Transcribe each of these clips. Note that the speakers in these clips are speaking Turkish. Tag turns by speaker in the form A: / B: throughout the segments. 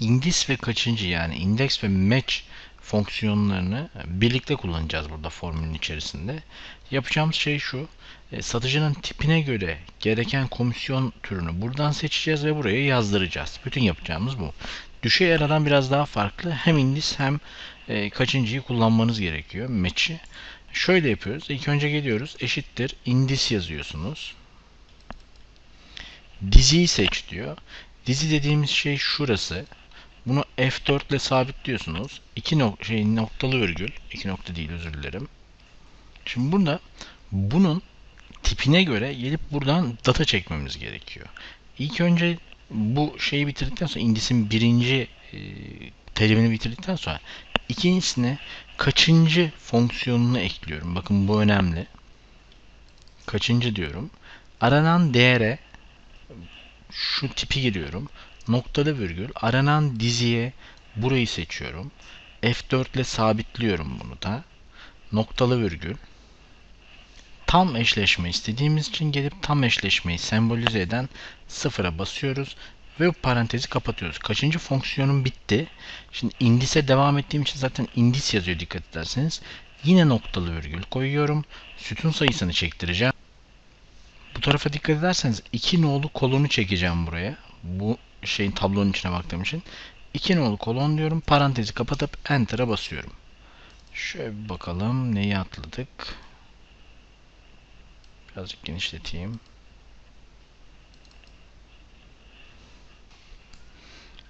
A: indis ve kaçıncı yani index ve match fonksiyonlarını birlikte kullanacağız burada formülün içerisinde. Yapacağımız şey şu. e, Satıcının tipine göre gereken komisyon türünü buradan seçeceğiz ve buraya yazdıracağız. Bütün yapacağımız bu. Düşey aradan biraz daha farklı. Hem indis hem e, kaçıncıyı kullanmanız gerekiyor. Match'i. Şöyle yapıyoruz. İlk önce geliyoruz. Eşittir. indis yazıyorsunuz. Diziyi seç diyor. Dizi dediğimiz şey şurası. Bunu F4 ile sabitliyorsunuz. İki nok şey noktalı virgül. iki nokta değil özür dilerim. Şimdi burada bunun tipine göre gelip buradan data çekmemiz gerekiyor. İlk önce bu şeyi bitirdikten sonra indisin birinci e, terimini bitirdikten sonra ikincisine kaçıncı fonksiyonunu ekliyorum. Bakın bu önemli. Kaçıncı diyorum. Aranan değere şu tipi giriyorum. Noktalı virgül. Aranan diziye burayı seçiyorum. F4 ile sabitliyorum bunu da. Noktalı virgül. Tam eşleşme istediğimiz için gelip tam eşleşmeyi sembolize eden sıfıra basıyoruz ve parantezi kapatıyoruz. Kaçıncı fonksiyonum bitti. Şimdi indise devam ettiğim için zaten indis yazıyor dikkat ederseniz. Yine noktalı virgül koyuyorum. Sütun sayısını çektireceğim. Bu tarafa dikkat ederseniz iki nolu kolonu çekeceğim buraya. Bu şeyin tablonun içine baktığım için. İki nolu kolon diyorum. Parantezi kapatıp enter'a basıyorum. Şöyle bir bakalım neyi atladık. Birazcık genişleteyim.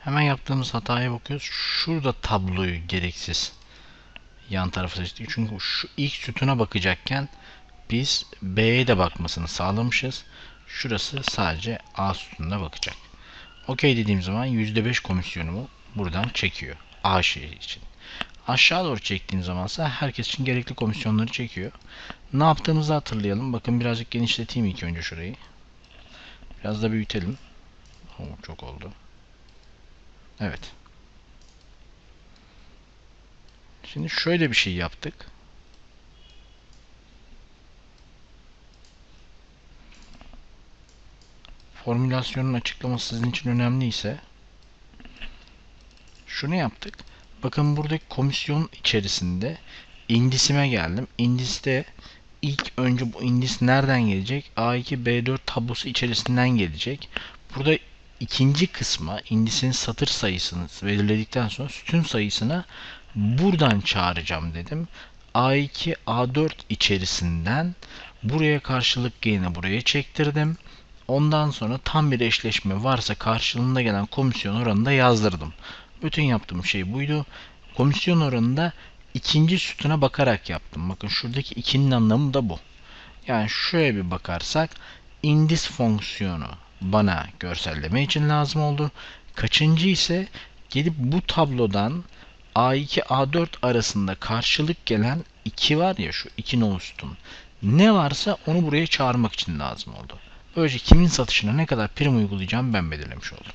A: Hemen yaptığımız hataya bakıyoruz. Şurada tabloyu gereksiz yan tarafa seçtik. Çünkü şu ilk sütuna bakacakken biz B'ye de bakmasını sağlamışız. Şurası sadece A sütununa bakacak. Okey dediğim zaman %5 komisyonumu buradan çekiyor. A şeyi için. Aşağı doğru çektiğim zamansa herkes için gerekli komisyonları çekiyor. Ne yaptığımızı hatırlayalım. Bakın birazcık genişleteyim ilk önce şurayı. Biraz da büyütelim. Oo, çok oldu. Evet. Şimdi şöyle bir şey yaptık. Formülasyonun açıklaması sizin için önemliyse şunu yaptık. Bakın buradaki komisyon içerisinde indisime geldim. Indiste ilk önce bu indis nereden gelecek? A2 B4 tablosu içerisinden gelecek. Burada ikinci kısma indisin satır sayısını belirledikten sonra sütun sayısına buradan çağıracağım dedim. A2 A4 içerisinden buraya karşılık yine buraya çektirdim. Ondan sonra tam bir eşleşme varsa karşılığında gelen komisyon oranını da yazdırdım. Bütün yaptığım şey buydu. Komisyon oranında ikinci sütuna bakarak yaptım. Bakın şuradaki ikinin anlamı da bu. Yani şöyle bir bakarsak indis fonksiyonu bana görselleme için lazım oldu. Kaçıncı ise gelip bu tablodan A2 A4 arasında karşılık gelen 2 var ya şu 2 nolu sütun. Ne varsa onu buraya çağırmak için lazım oldu. Böylece kimin satışına ne kadar prim uygulayacağım ben belirlemiş oldum.